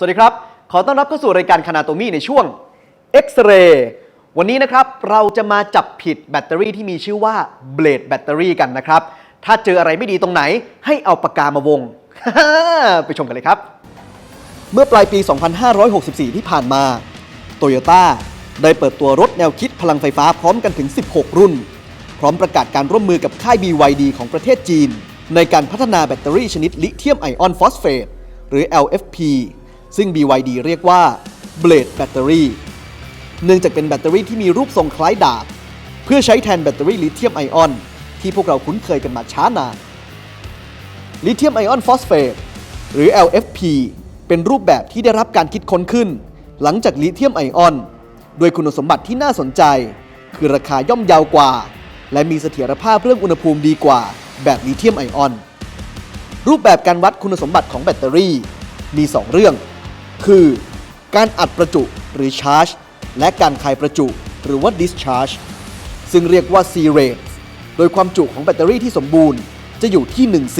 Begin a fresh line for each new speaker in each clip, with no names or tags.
สวัสดีครับ ขอต้อนรับเข้าสู่รายการคานาโตมี่ในช่วง X-Ray วันนี้นะครับเราจะมาจับผิดแบตเตอรี่ที่มีชื่อว่าเบลดแบตเตอรี่กันนะครับ ถ้าเจออะไรไม่ดีตรงไหน ให้เอาปากกามาวง ไปชมกันเลยครับ เมื่อปลายปี 2564 ที่ผ่านมา โตโยต้าได้เปิดตัวรถแนวคิดพลังไฟฟ้าพร้อมกันถึง 16 รุ่น พร้อมประกาศการร่วมมือกับค่าย BYD ของประเทศจีน ในการพัฒนาแบตเตอรี่ชนิดลิเธียมไอออนฟอสเฟตหรือ LFP ซึ่ง BYD เรียกว่า Blade Battery เนื่องจากเป็นแบตเตอรี่ที่มีรูปทรงคล้ายดาบ เพื่อใช้แทนแบตเตอรี่ลิเธียมไอออน ที่พวกเราคุ้นเคยกันมาช้านานลิเธียมไอออนฟอสเฟตหรือ LFP เป็นรูปแบบที่ได้รับการคิดค้นขึ้น หลังจากลิเธียมไอออนด้วยคุณสมบัติที่น่าสนใจ คือราคาย่อมเยาวกว่า และมีเสถียรภาพเรื่องอุณหภูมิดีกว่า แบบลิเธียมไอออน รูปแบบการวัดคุณสมบัติของแบตเตอรี่ มี 2 เรื่อง คือ การอัดประจุหรือชาร์จ และการคายประจุหรือว่า discharge ซึ่งเรียกว่า C rate โดยความจุของแบตเตอรี่ที่สมบูรณ์จะอยู่ที่ 1 C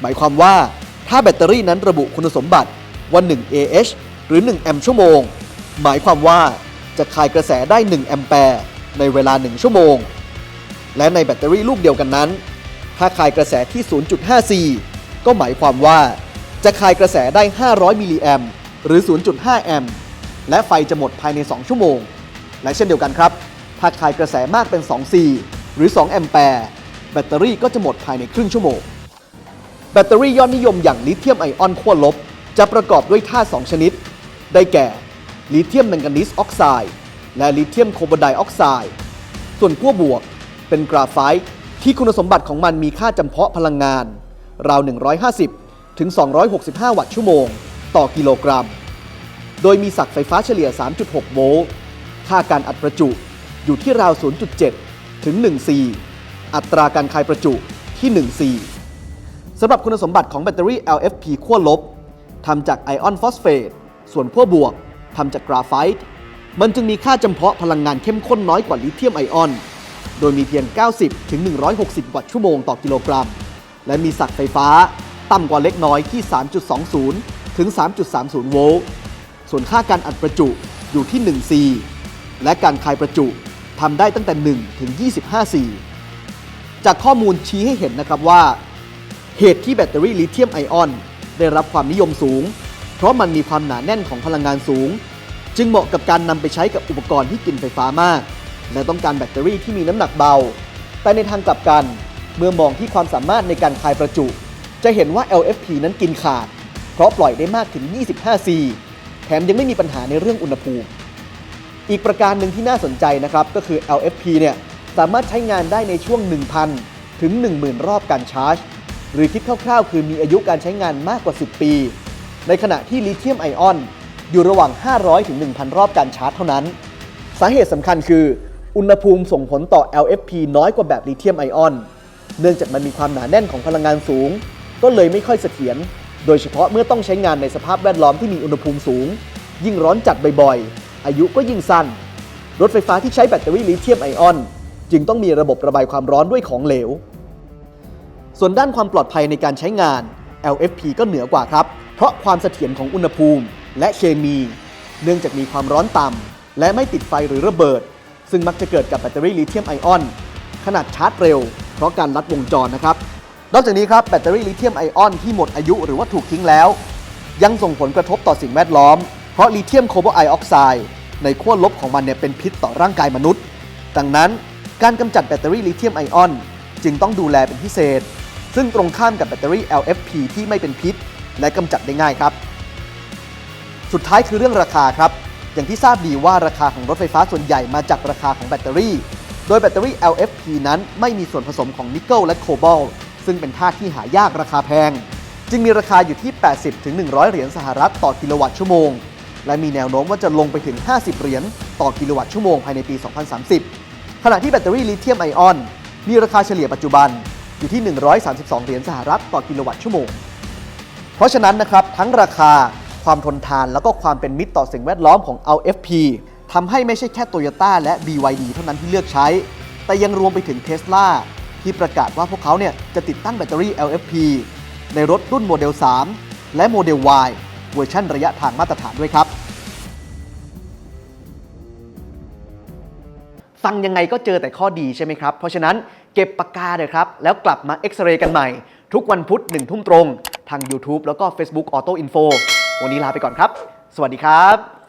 หมายความว่าถ้าแบตเตอรี่นั้นระบุคุณสมบัติว่า1 Ah หรือ 1 แอมป์ชั่วโมง หมายความว่าจะคายกระแสได้ 1 แอมแปร์ในเวลา 1 ชั่วโมง และในแบตเตอรี่ลูกเดียวกันนั้น ถ้าคายกระแสที่ 0.5 C ก็หมายความว่าจะคายกระแสได้ 500 มิลลิแอมป์ หรือ 0.5 แอมป์และไฟจะหมดภายใน 2 ชั่วโมง และเช่นเดียวกันครับ ถ้าคายกระแสมากเป็น 2 C หรือ 2 แอมแปร์แบตเตอรี่ก็จะหมดภายในครึ่งชั่วโมง แบตเตอรี่ยอดนิยมอย่างลิเธียมไอออนขั้วลบ จะประกอบด้วยธาตุ2ชนิด ได้แก่ลิเธียมแมงกานีสออกไซด์และลิเธียมโคบอไดออกไซด์ส่วนขั้วบวกเป็นกราไฟต์ที่คุณสมบัติของมันมีค่าจำเพาะพลังงาน ราว 150 ถึง 265 วัตต์ชั่วโมง ต่อกิโลกรัม โดยมีศักไฟฟ้าเฉลี่ย 3.6 โวลต์ ค่าการอัดประจุอยู่ที่ราว 0.7 ถึง1 C อัตราการคายประจุที่1 C สำหรับคุณสมบัติของแบตเตอรี่ LFP ขั้วลบทำจากไอออนฟอสเฟต ส่วนขั้วบวกทำจากกราไฟต์มันจึงมีค่าจำเพาะพลังงานเข้มข้นน้อยกว่าลิเธียมไอออน โดยมีเพียง 90 ถึง 160 วัตต์ชั่วโมงต่อกิโลกรัม และมีศักไฟฟ้าต่ำกว่าเล็กน้อยที่ 3.20 ถึง 3.30 โวลต์ ส่วนค่าการอัดประจุอยู่ที่ 1 C และการคายประจุทำได้ตั้งแต่ 1 ถึง 25 C จากข้อมูลชี้ให้เห็นนะครับว่า เหตุที่แบตเตอรี่ลิเธียมไอออน ได้รับความนิยมสูง เพราะมันมีความหนาแน่นของพลังงานสูง จึงเหมาะกับการนำไปใช้กับอุปกรณ์ที่กินไฟฟ้ามาก และต้องการแบตเตอรี่ที่มีน้ำหนักเบา แต่ในทางกลับกัน เมื่อมองที่ความสามารถในการคายประจุ จะเห็นว่า LFP นั้นกินขาด ราะปล่อยได้มากถึง 25 C แถมยังไม่มีปัญหาในเรื่องอุณหภูมิ อีกประการหนึ่งที่น่าสนใจนะครับก็คือ LFP เนี่ยสามารถใช้งานได้ในช่วง 1,000 ถึง 10,000 รอบการชาร์จ หรือคิดคร่าวๆ คือมีอายุการใช้งานมากกว่า 10 ปี ในขณะที่ลิเธียมไอออนอยู่ระหว่าง 500 ถึง 1,000 รอบการชาร์จเท่านั้น สาเหตุสำคัญคือ อุณหภูมิส่งผลต่อ LFP น้อยกว่าแบบลิเธียมไอออน เนื่องจากมันมีความหนาแน่นของพลังงานสูง ก็เลยไม่ค่อยเสถียร โดยเฉพาะเมื่อต้องใช้งานในสภาพแวดล้อมที่มีอุณหภูมิสูง ยิ่งร้อนจัดบ่อยๆ อายุก็ยิ่งสั้น รถไฟฟ้าที่ใช้แบตเตอรี่ลิเธียมไอออน จึงต้องมีระบบระบายความร้อนด้วยของเหลว ส่วนด้านความปลอดภัยในการใช้งาน LFP ก็เหนือกว่าครับ เพราะความเสถียรของอุณหภูมิ และเคมี เนื่องจากมีความร้อนต่ำและไม่ติดไฟหรือระเบิด ซึ่งมักจะเกิดกับแบตเตอรี่ลิเธียมไอออน ขนาดชาร์จเร็ว เพราะการลัดวงจรนะครับ นอกจากนี้ครับแบตเตอรี่ลิเธียมไอออนที่หมดอายุหรือว่าถูกทิ้งแล้ว ยังส่งผลกระทบต่อสิ่งแวดล้อม เพราะลิเธียมโคบอลไอออกไซด์ในขั้วลบของมันเนี่ยเป็นพิษต่อร่างกายมนุษย์ ดังนั้นการกำจัดแบตเตอรี่ลิเธียมไอออนจึงต้องดูแลเป็นพิเศษ ซึ่งตรงข้ามกับแบตเตอรี่ LFP ที่ไม่เป็นพิษ และกำจัดได้ง่ายครับ สุดท้ายคือเรื่องราคาครับ อย่างที่ทราบดีว่าราคาของรถไฟฟ้าส่วนใหญ่มาจากราคาของแบตเตอรี่ โดยแบตเตอรี่ LFP นั้นไม่มีส่วนผสมของนิกเกิลและโคบอลต์ ซึ่งเป็นธาตุที่หายากราคาแพง จึงมีราคาอยู่ที่ 80ถึง100 เหรียญสหรัฐต่อกิโลวัตต์ชั่วโมง และมีแนวโน้มว่าจะลงไปถึง 50 เหรียญต่อกิโลวัตต์ชั่วโมงภายในปี 2030 ขณะที่แบตเตอรี่ลิเธียมไอออน มีราคาเฉลี่ยปัจจุบันอยู่ที่ 132 เหรียญสหรัฐต่อกิโลวัตต์ชั่วโมง เพราะฉะนั้นนะครับทั้งราคาความทนทานแล้วก็ความเป็นมิตรต่อสิ่งแวดล้อมของ LFP ทำให้ไม่ใช่แค่ Toyota และ BYD เท่านั้นที่เลือกใช้ แต่ยังรวมไปถึง Tesla ที่ประกาศว่าพวกเขาเนี่ยจะติดตั้งแบตเตอรี่ LFP ในรถรุ่นโมเดล 3 และโมเดล Y เวอร์ชันระยะทางมาตรฐานด้วยครับ ฟังยังไงก็เจอแต่ข้อดีใช่ไหมครับ เพราะฉะนั้นเก็บปากกาเลยครับ แล้วกลับมาเอ็กซเรย์กันใหม่ ทุกวันพุธหนึ่งทุ่มตรง ทาง YouTube แล้วก็ Facebook Auto Info วันนี้ลาไปก่อนครับ สวัสดีครับ